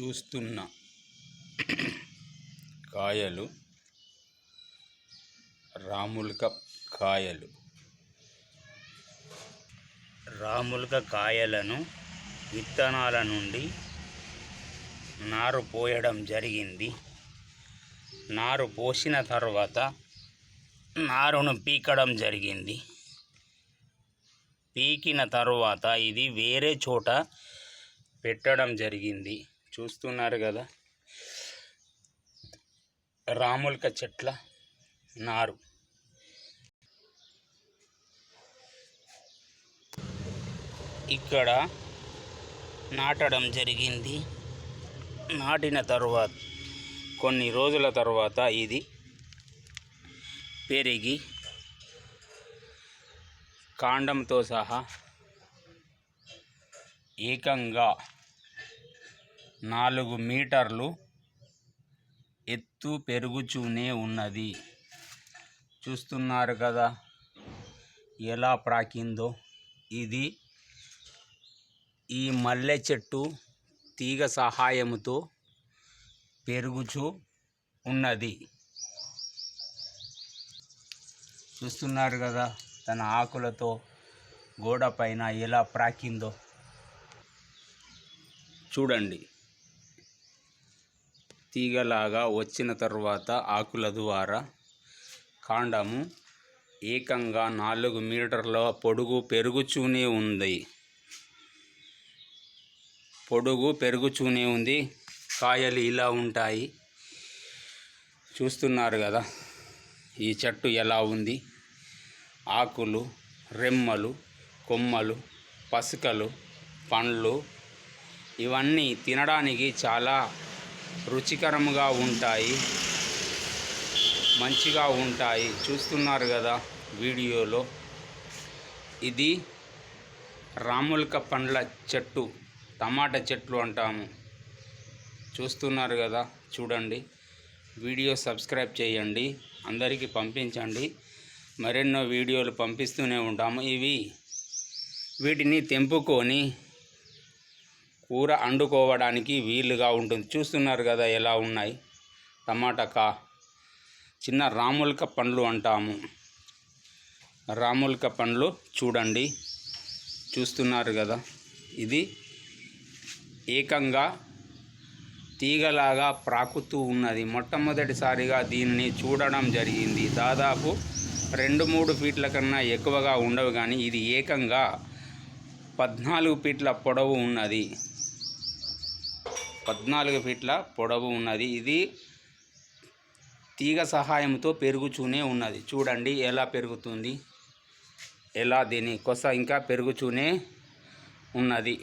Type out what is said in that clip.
చూస్తున్న కాయలు రాములక కాయలు. రాములక కాయలను విత్తనాల నుండి నారు పోయడం జరిగింది. నారు పోసిన తర్వాత నారును పీకడం జరిగింది. పీకిన తర్వాత ఇది వేరే చోట పెట్టడం జరిగింది. చూస్తున్నారు కదా. రాములక చెట్ల నారు. ఇక్కడ నాటడం జరిగింది. నాటిన తర్వాత కొన్ని రోజుల తర్వాత ఇది పెరిగి కాండంతో సహా ఏకంగా నాలుగు మీటర్లు ఎత్తు పెరుగుచూనే ఉన్నది. చూస్తున్నారు కదా ఎలా ప్రాకిందో. ఇది ఈ మల్లె చెట్టు తీగ సహాయముతో పెరుగుచూ ఉన్నది. చూస్తున్నారు కదా తన ఆకులతో గోడ పైన ఎలా ప్రాకిందో. చూడండి. తీగలాగా వచ్చిన తర్వాత ఆకుల ద్వారా కాండము ఏకంగా నాలుగు మీటర్ల పొడుగు పెరుగుచూనే ఉంది. పొడుగు పెరుగుచూనే ఉంది. కాయలు ఇలా ఉంటాయి. చూస్తున్నారు కదా ఈ చెట్టు ఎలా ఉంది? ఆకులు రెమ్మలు కొమ్మలు పసుకలు పండ్లు ఇవన్నీ తినడానికి చాలా రుచికరంగా ఉంటాయి. మంచిగా ఉంటాయి. చూస్తున్నారు కదా వీడియోలో. ఇది రాములక పండ్ల చెట్టు. టమాటా చెట్లు అంటాము. చూస్తున్నారు కదా చూడండి. వీడియో సబ్స్క్రైబ్ చేయండి. అందరికీ పంపించండి. మరెన్నో వీడియోలు పంపిస్తూనే ఉంటాము. ఇవి వీటిని తెంపుకొని కూర వండుకోవడానికి వీలుగా ఉంటుంది. చూస్తున్నారు కదా ఎలా ఉన్నాయి? టమాటా కా చిన్న రాములక పండ్లు అంటాము. రాములక పండ్లు చూడండి. చూస్తున్నారు కదా. ఇది ఏకంగా తీగలాగా ప్రాకుతూ ఉన్నది. మొట్టమొదటిసారిగా దీనిని చూడడం జరిగింది. దాదాపు రెండు మూడు ఫీట్ల కన్నా ఎక్కువగా ఉండవు కానీ ఇది ఏకంగా పద్నాలుగు ఫీట్ల పొడవు ఉన్నది. పద్నాలుగు ఫీట్ల పొడవు ఉన్నది. ఇది తీగ సహాయంతో పెరుగుచూనే ఉన్నది. చూడండి ఎలా పెరుగుతుంది. ఎలా దీని కొస ఇంకా పెరుగుచూనే ఉన్నది.